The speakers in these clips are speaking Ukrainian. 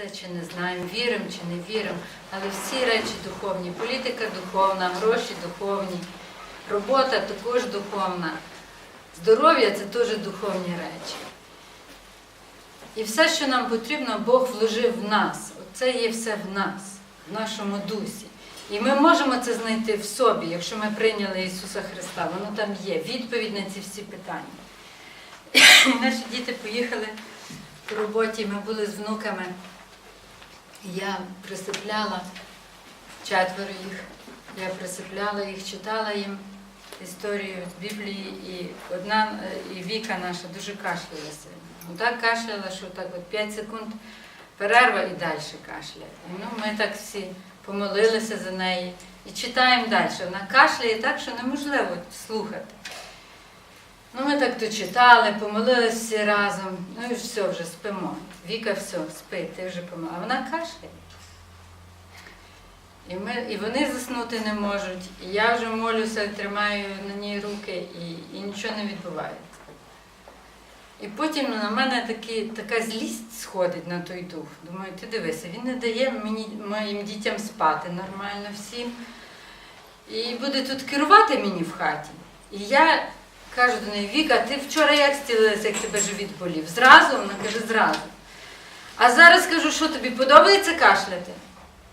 це чи не знаємо, віримо чи не віримо, але всі речі духовні. Політика духовна, гроші духовні, робота також духовна, здоров'я це теж духовні речі. І все, що нам потрібно, Бог вложив в нас. Це є все в нас, в нашому дусі. І ми можемо це знайти в собі, якщо ми прийняли Ісуса Христа. Воно там є, відповідь на ці всі питання. Наші діти поїхали по роботі, ми були з внуками. Я присипляла четверо їх. Я присипляла їх, читала їм історію з Біблії, і одна і Віка наша дуже кашляла сильно. Так кашляла, що так от 5 секунд перерва і далі кашляє. Ну, ми так всі помолилися за неї і читаємо далі. Вона кашляє так, що неможливо слухати. Ну, ми так дочитали, помолилися всі разом, ну і все, вже спимо. Віка, все, спи, ти вже помила. А вона кашляє. І, ми, і вони заснути не можуть. І я вже молюся, тримаю на ній руки, і, і нічого не відбувається. І потім на мене такі, така злість сходить на той дух. Думаю, ти дивися, він не дає мені, моїм дітям спати нормально всім. І буде тут керувати мені в хаті. І я кажу до неї, Віка, ти вчора як стілилася, як тебе живіт болів? Зразу? Вона каже, зразу. А зараз кажу, що тобі подобається кашляти?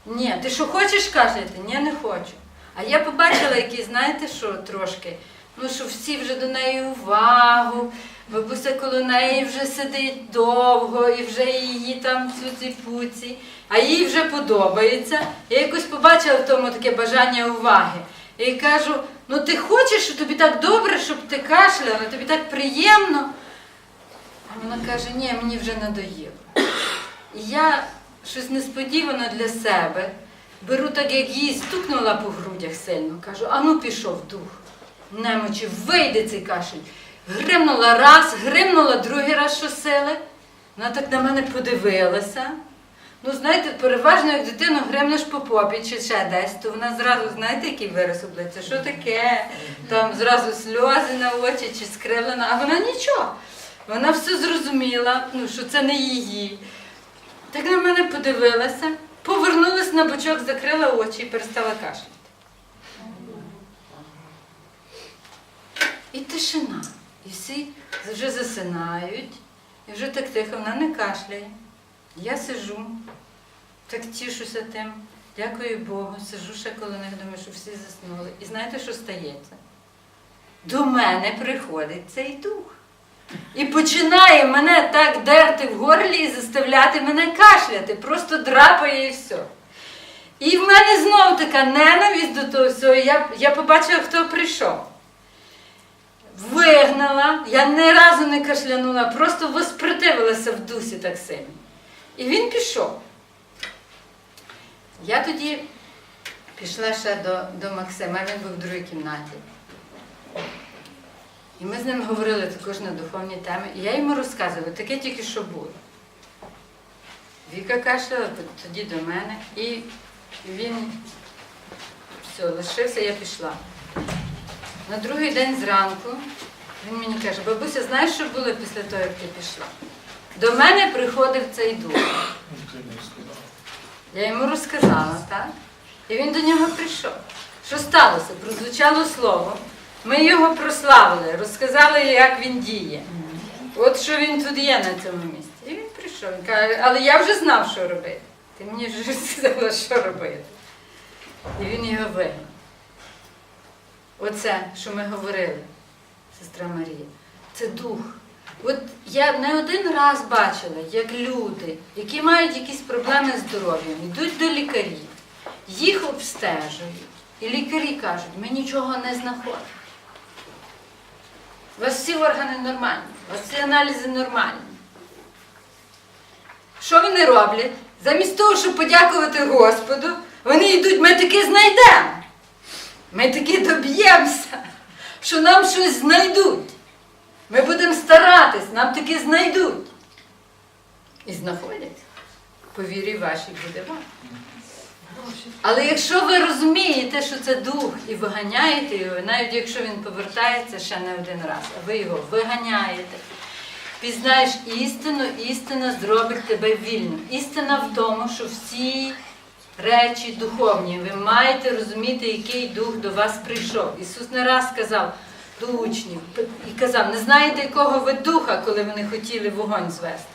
Ні, ти що хочеш кашляти? Ні, не хочу. А я побачила, які, знаєте, що трошки, ну що всі вже до неї увагу, бабуся коло неї вже сидить довго і вже її там цуці-пуці, а їй вже подобається. Я якось побачила в тому таке бажання уваги. І кажу, ну ти хочеш, що тобі так добре, щоб ти кашляла, тобі так приємно. А вона каже, ні, мені вже надоїло. І я щось несподівано для себе беру так, як її стукнула по грудях сильно, кажу, а ну пішов дух. Немочі, вийди цей кашель. Гримнула раз, гримнула другий раз щосили. Вона так на мене подивилася. Ну, знаєте, переважно, як дитину гримнеш по попі чи ще десь, то вона зразу, знаєте, який вираз обличчя, що таке? Там зразу сльози на очі чи скривлена, а вона нічого. Вона все зрозуміла, ну, що це не її. Так на мене подивилася, повернулася на бочок, закрила очі і перестала кашляти. І тишина. І всі вже засинають, і вже так тихо, вона не кашляє. Я сижу, так тішуся тим, дякую Богу, сижу ще коло них, думаю, що всі заснули. І знаєте, що стається? До мене приходить цей дух. І починає мене так дерти в горлі і заставляти мене кашляти, просто драпає і все. І в мене знов така ненависть до того всього. Я, я побачила, хто прийшов. Вигнала, я ні разу не кашлянула, просто воспротивилася в дусі так сильно. І він пішов. Я тоді пішла ще до, до Максима, він був в другій кімнаті. І ми з ним говорили також на духовні теми. І я йому розказувала, таке тільки що було. Віка кашляла, тоді до мене, і він все, лишився, я пішла. На другий день зранку він мені каже, бабуся, знаєш, що було після того, як ти пішла? До мене приходив цей дух. Я йому розказала, так? І він до нього прийшов. Що сталося? Прозвучало слово. Ми його прославили, розказали, як він діє. От що він тут є на цьому місці. І він прийшов. Він каже, але я вже знав, що робити. Ти мені вже сказала, що робити. І він його вигнав. Оце, що ми говорили, сестра Марія, це дух. От я не один раз бачила, як люди, які мають якісь проблеми з здоров'ям, йдуть до лікарів, їх обстежують. І лікарі кажуть, ми нічого не знаходимо. У вас всі органи нормальні, у вас всі аналізи нормальні. Що вони роблять? Замість того, щоб подякувати Господу, вони йдуть, ми таки знайдемо. Ми таки доб'ємося, що нам щось знайдуть. Ми будемо старатись, нам таки знайдуть. І знаходять. По вірі вашій буде вам. Але якщо ви розумієте, що це дух, і виганяєте його, навіть якщо він повертається ще не один раз, а ви його виганяєте, пізнаєш істину, істина зробить тебе вільним. Істина в тому, що всі речі духовні, ви маєте розуміти, який дух до вас прийшов. Ісус не раз сказав до учнів і казав, не знаєте, якого ви духа, коли вони хотіли вогонь звести.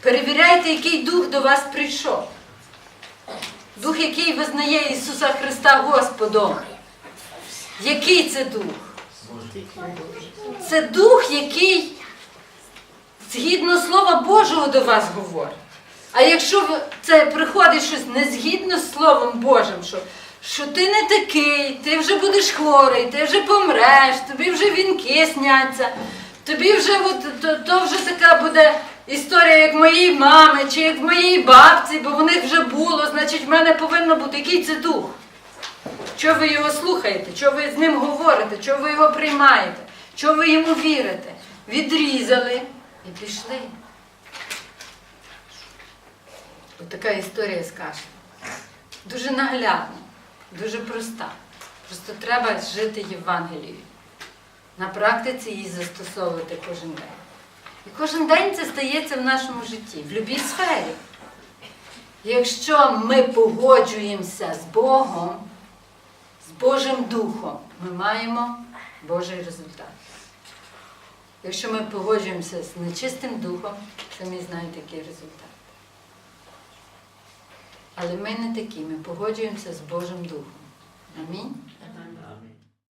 Перевіряйте, який дух до вас прийшов. Дух, який визнає Ісуса Христа Господом. Який це дух? Це дух, який згідно Слова Божого до вас говорить. А якщо це приходить щось не згідно з Словом Божим, що, що ти не такий, ти вже будеш хворий, ти вже помреш, тобі вже вінки сняться, тобі вже от, то, то вже така буде історія, як моїй мами, чи як моїй бабці, бо в них вже було, значить в мене повинно бути. Який це дух? Чого ви його слухаєте? Чого ви з ним говорите? Чого ви його приймаєте? Чого ви йому вірите? Відрізали і пішли. Ось така історія з кашлем. Дуже наглядна, дуже проста. Просто треба жити Євангелією. На практиці її застосовувати кожен день. І кожен день це стається в нашому житті, в будь-якій сфері. Якщо ми погоджуємося з Богом, з Божим Духом, ми маємо Божий результат. Якщо ми погоджуємося з нечистим духом, самі знаєте, який результат. Але ми не такі, ми погоджуємося з Божим Духом. Амінь.